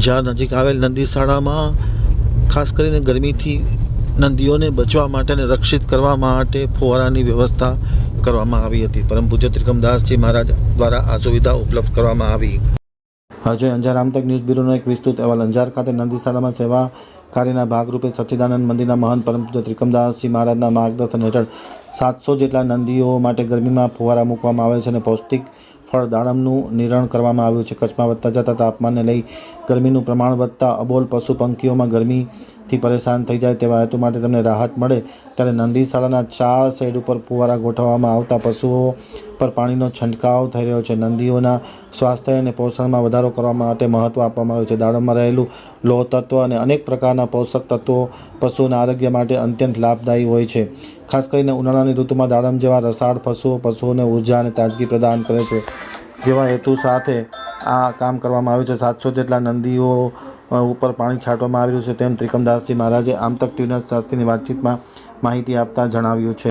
અંજાર નજીક આવેલ નંદીશાળામાં ખાસ કરીને ગરમીથી નંદીઓને બચવા માટે અને રક્ષિત કરવા માટે ફુવારાની વ્યવસ્થા કરવામાં આવી હતી. પરમ પૂજ્ય ત્રિકમદાસજી મહારાજ દ્વારા આ સુવિધા ઉપલબ્ધ કરવામાં આવી. આજે અંજાર આમતક ન્યૂઝ બ્યુરોનો એક વિસ્તૃત અહેવાલ. અંજાર ખાતે નંદીશાળામાં સેવા કાર્યના ભાગરૂપે સચ્ચિદાનંદ મંદિરના મહંત પરમ પૂજ્ય ત્રિકમદાસજી મહારાજના માર્ગદર્શન હેઠળ સાતસો જેટલા નંદીઓ માટે ગરમીમાં ફુવારા મૂકવામાં આવે છે અને પૌષ્ટિક ફળ દાડમનું નિરણ કરવામાં આવ્યું છે. કચ્છમાં વધતા જતા તાપમાનને લઈ ગરમીનું પ્રમાણ વધતા અબોલ પશુ પંખીઓમાં ગરમીથી પરેશાન થઈ જાય તેવા હેતુ માટે તેમને રાહત મળે ત્યારે નંદીશાળાના ચાર સાઈડ ઉપર ફુવારા ગોઠવવામાં આવતા પશુઓ પર પાણીનો છંટકાવ થઈ રહ્યો છે. નંદીઓના સ્વાસ્થ્ય અને પોષણમાં વધારો કરવા માટે મહત્ત્વ આપવામાં આવ્યું છે. દાડમમાં રહેલું લોહ તત્વ અને અનેક પ્રકારના પોષક તત્વો પશુઓના આરોગ્ય માટે અત્યંત લાભદાયી હોય છે. ખાસ કરીને ઉનાળાની ઋતુમાં દાડમ જેવા રસાળ પશુઓ પશુઓને ઊર્જા અને તાજગી પ્રદાન કરે છે. જેવા હેતુ સાથે આ કામ કરવામાં આવ્યું છે. સાતસો જેટલા નંદીઓ ઉપર પાણી છાંટવામાં આવ્યું છે. તેમ ત્રિકમદાસજી મહારાજે આમતક ટ્યુનર સાથેની વાતચીતમાં માહિતી આપતા જણાવ્યું છે.